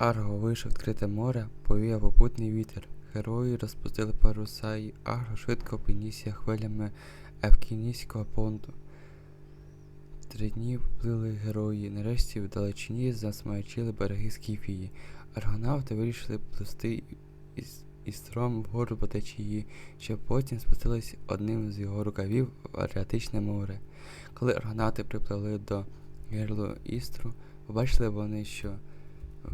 Арго вийшов відкрите море, повіяв попутний вітер. Герої розпустили паруса, і Арго швидко піднісся хвилями Евкінійського понту. Три дні плили герої, нарешті в далечині засмаячили береги Скіфії. Аргонавти вирішили плисти із, із стром вгору по течії, щоб потім спустились одним з його рукавів в Адріатичне море. Коли аргонавти припливли до гирлу Істру, побачили вони, що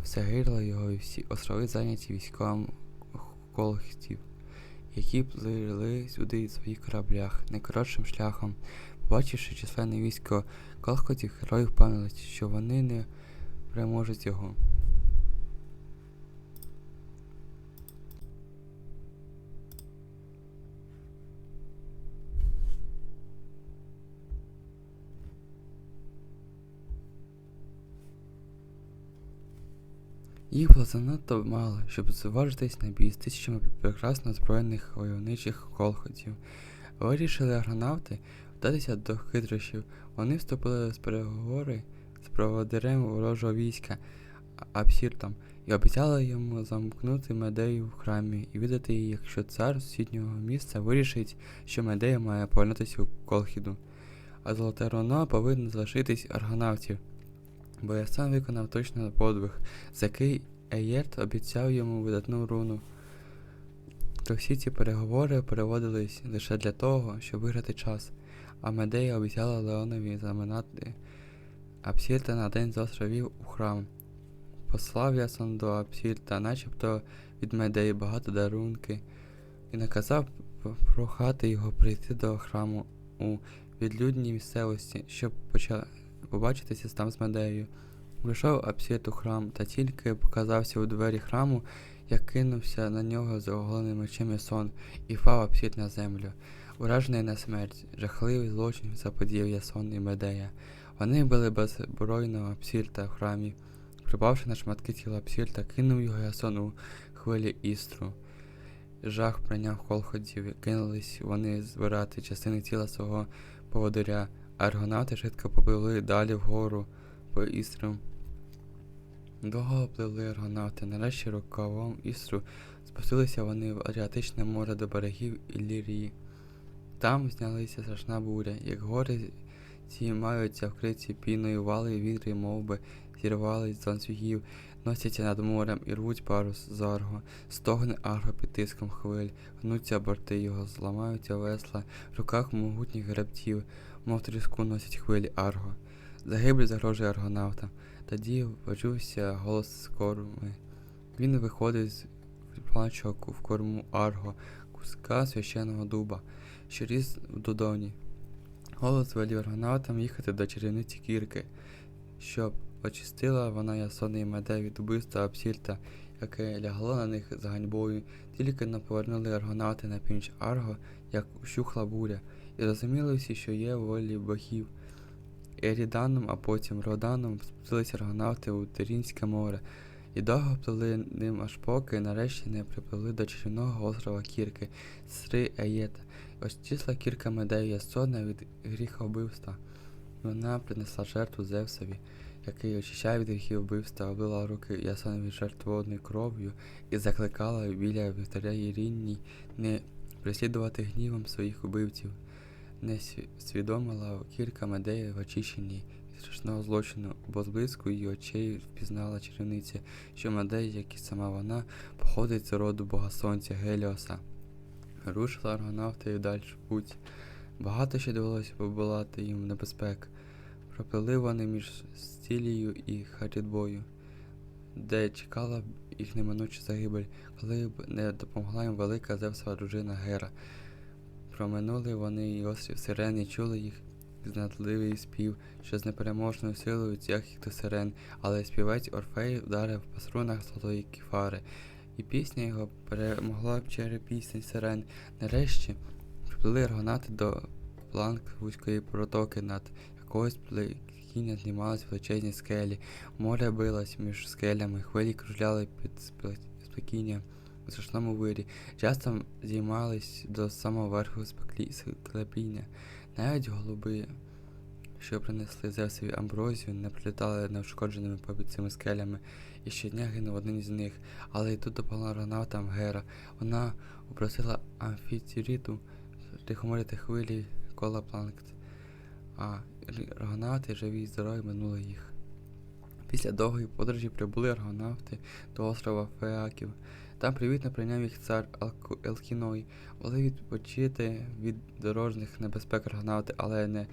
все гирло його і всі острови зайняті військом колхтів, які плили сюди в своїх кораблях найкоротшим шляхом. Побачивши численне військо колхотів, герої впевнилися, що вони не переможуть його. Їх було занадто мало, щоб зважитись на бій з тисячами прекрасно озброєних войовничих колхотів. Вирішили аргонавти вдатися до хитрощів. Вони вступили з переговори з проводирем ворожого війська Апсіртом і обіцяли йому замкнути Медею в храмі і видати її, якщо цар сусіднього місця вирішить, що Медея має повернутися у Колхіду. А золоте руно повинно залишитись аргонавтів. Бо я сам виконав точно подвиг, за який Еєрт обіцяв йому видатну руну. То всі ці переговори переводились лише для того, щоб виграти час, а Медея обіцяла Леонові заминати Апсірта на день з островів у храм. Послав Ясон до Апсірта, начебто від Медеї багато дарунки, і наказав прохати його прийти до храму у відлюдній місцевості, щоб побачитися там з Медеєю. Вийшов Апсірт у храм, та тільки показався у двері храму, як кинувся на нього з оголеним мечем Ясон і впав Апсірт на землю. Уражений на смерть, жахливий злочин заподіяв Ясон і Медея. Вони били беззбройного Апсірта в храмі. Припавши на шматки тіла Апсірта, кинув його Ясон у хвилі істру. Жах прийняв колходів, і кинулись вони збирати частини тіла свого поводиря. Аргонавти швидко попливли далі вгору по істру. Довго пливли аргонавти, нарешті рукавом істру спустилися вони в Адріатичне море до берегів Іллірії. Там знялися страшна буря, як гори ці маються вкриті піною вали, вітри, мовби, зірвались з ланцюгів, носяться над морем і рвуть парус з арго, стогне арго під тиском хвиль, гнуться борти його, зламаються весла, в руках могутніх гребців, мов тріску носять хвилі арго. Загибель загрожує аргонавтам. Тоді почувся голос з корми. Він виходить з плачок в корму арго, куска священного дуба, що ріс в Додоні. Голос велів аргонавтам їхати до чарівниці Кірки, щоб очистила вона Ясона і Меде від вбивства Апсільта, яке лягло на них з ганьбою, тільки не повернули аргонавти на північ Арго, як ущухла буря, і розуміли всі, що є волі богів. Еріданом, а потім Роданом спустилися аргонавти у Терінське море, і довго плили ним аж поки нарешті не припливли до чарівного острова Кірки, Сри Еєта. Ось числа Кірка Медею Ясона від гріха вбивства. Вона принесла жертву Зевсові, який очищає від гріхів вбивства, облила руки Ясонові жертвовною кров'ю і закликала біля вівтаря Єрінній не переслідувати гнівом своїх убивців не свідомила кілька медеї в очищенні від страшного злочину, бо зблизьку її очей впізнала чарівниця, що Медей, як і сама вона, походить з роду бога сонця Геліоса. Рушила аргонавти в дальшу путь. Багато ще довелося побулати їм небезпек. Пропили вони між стілією і Харідбою, де чекала їх неминуча загибель, коли б не допомогла їм велика Зевсова дружина Гера. Проминули вони і острів Сирен і чули їх знатливий спів, що з непереможною силою тяг до сирен, але співець Орфей вдарив по струнах золотої кіфари, і пісня його перемогла б через пісень сирен. Нарешті приплили аргонати до планк вузької протоки, над якогось плекіння знімались величезні скелі. Море билось між скелями, хвилі кружляли під сплекінням у страшному вирі, часто зіймались до самого верху склепіння. Навіть голуби, що принесли Зевсові амброзію, не прилітали неушкодженими попід цими скелями, і щодня гинув один із них. Але і тут допомогла Аргонавтам Гера. Вона упросила амфітіріту тихоморити хвилі кола планкт, а аргонавти живі й здорові минули їх. Після довгої подорожі прибули аргонавти до острова Феаків. Там привітно прийняв їх цар Елкіной. Могли відпочити від дорожніх небезпек аргонавти, але не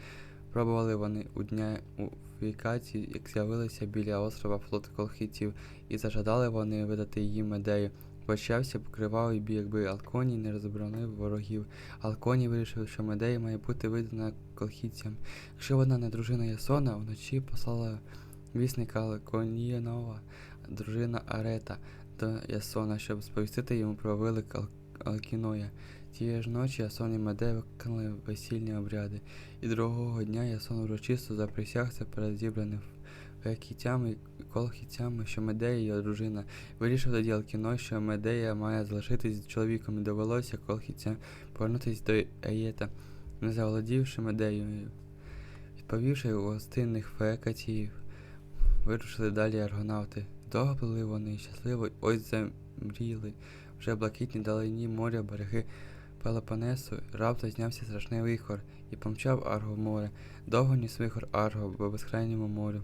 пробували вони у дня у Фікації, як з'явилися біля острова флот колхітів, і зажадали вони видати їм медею. Почався кривавий бій, якби Алконій не розборонив ворогів. Алконій вирішив, що Медея має бути видана колхідцям. Якщо вона не дружина Ясона, вночі послала вісника Алконієнова, дружина Арета, до Ясона, щоб сповістити йому про велик Ал- Алкіноя. Тієї ж ночі Ясон і Медея виконали весільні обряди, і другого дня Ясон урочисто заприсягся перед зібраним феокітями і колхітцями, що Медея його дружина. Вирішив тоді Алкіной, що Медея має залишитись з чоловіком, і довелося колхітцям повернутися до Аєта, не заволодівши Медеєю. Відповівши у гостинних феокатіїв, вирушили далі аргонавти. Довго плили вони, щасливо ось замріли. Вже блакитні далині моря береги Пелопонесу, раптом знявся страшний вихор і помчав Арго в море. Довго ніс вихор Арго по безкрайньому морю.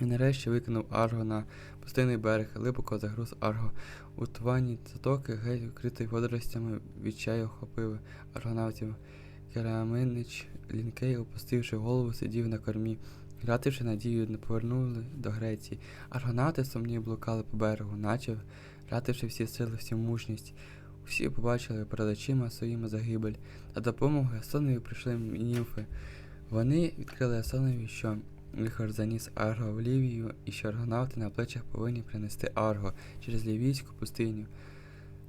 І нарешті викинув Арго на пустинний берег, глибоко загруз Арго. У твані затоки, геть вкритий водоростями, відчай охопив аргонавтів. Кераминич Лінкей, опустивши голову, сидів на кормі. Гративши надію, не повернули до Греції. Аргонавти сумні блукали по берегу, наче втративши всі сили, всю мужність. Усі побачили перед очима своїми загибель, та допомогу Асонові прийшли німфи. Вони відкрили Асонові, що вихор заніс Арго в Лівію, і що аргонавти на плечах повинні принести Арго через лівійську пустиню.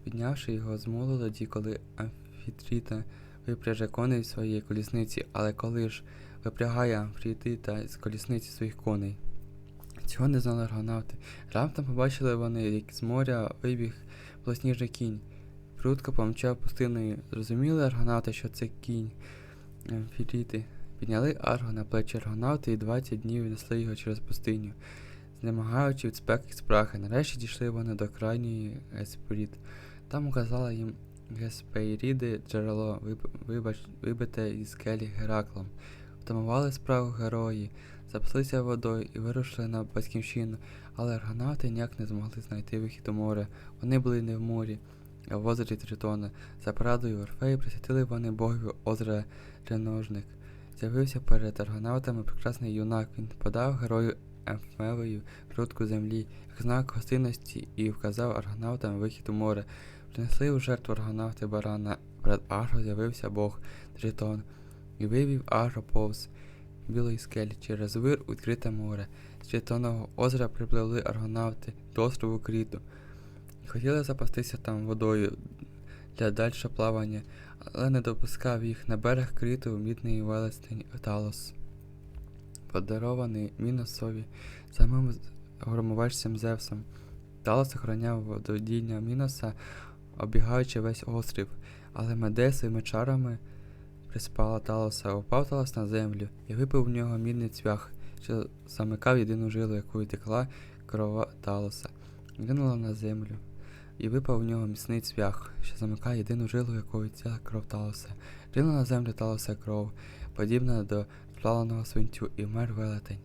Піднявши його з молу тоді, коли Амфітріта випряже коней в своїй колісниці, але коли ж випрягає Амфітріта з колісниці своїх коней. Цього не знали аргонавти. Раптом побачили вони, як з моря вибіг блосніжний кінь. Прудко помчав пустиною. Зрозуміли аргонавти, що це кінь Амфітріти. Підняли Арго на плечі аргонавти і 20 днів несли його через пустиню, знемагаючи від спеки і спрахи. Нарешті дійшли вони до крайньої Геспорід. Там указала їм Геспейріди джерело, вибач... вибите із скелі Гераклом. Втамували справу герої, запаслися водою і вирушили на батьківщину, але аргонавти ніяк не змогли знайти вихід у море. Вони були не в морі, а в озері Тритона. За порадою Орфеї присвятили вони богові озера Треножник. З'явився перед аргонавтами прекрасний юнак. Він подав герою Емфмевою грудку землі, як знак гостинності, і вказав аргонавтам вихід у море. Принесли у жертву аргонавти барана. Перед Арго з'явився бог Тритон і вивів Арго повз білої скелі через вир у відкрите море. З Тритонового озера припливли аргонавти до острову Кріту і хотіли запастися там водою для дальшого плавання, але не допускав їх на берег Кріту мідний велестень Талос, подарований Міносові самим громовержцем Зевсом. Талос охороняв вододіння Міноса, обігаючи весь острів, але Медея своїми чарами приспала Талоса, упав Талос на землю і випив в нього мідний цвях, що замикав єдину жилу, якою текла крова Талоса, ринула на землю і випав в нього міцний цвях, що замикає єдину жилу, якою ця кров Талоса. Ринула на землю Талоса кров, подібна до сплавленого свинцю, і вмер велетень.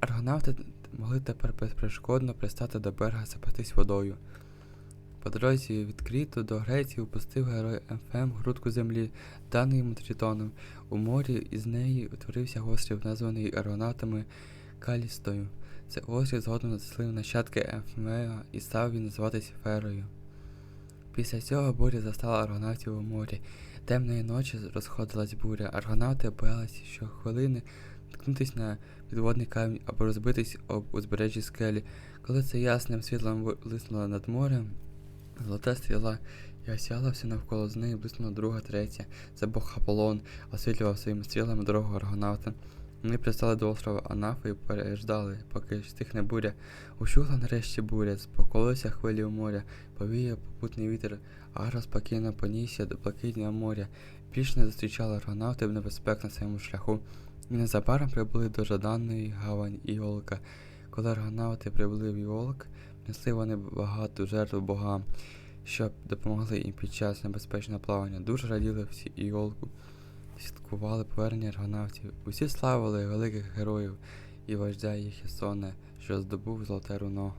Аргонавти могли тепер безперешкодно пристати до берега запастись водою. По дорозі від Кріту до Греції упустив герой Емфем грудку землі, даний йому Тритоном. У морі із неї утворився острів, названий аргонавтами Калістою. Це острів згодом заслив нащадки Емфмея і став він називатись Ферою. Після цього буря застала аргонавтів у морі. Темної ночі розходилась буря. Аргонавти боялися щохвилини ткнутись на підводний камінь або розбитись об узбережжі скелі. Коли це ясним світлом блиснуло над морем, золота стріла і осяяла все навколо з неї блиснула друга, третя. Це бог Аполлон освітлював своїми стрілами дорогу аргонавта. Вони пристали до острова Анафи і переждали, поки стихне буря. Ущухла нарешті буря, спокоїлися хвилі у моря, повіяв попутний вітер, Агро спокійно понісся до блакитного моря. Більш не зустрічали аргонавти небезпек на своєму шляху. І незабаром прибули до жаданої гавань Іолка. Коли аргонавти прибули в Іолк, несли вони багату жертву богам, щоб допомогли їм під час небезпечного плавання. Дуже раділи всі Іолку, святкували повернення аргонавтів. Усі славили великих героїв і вождя Єхісона, що здобув золоте руно.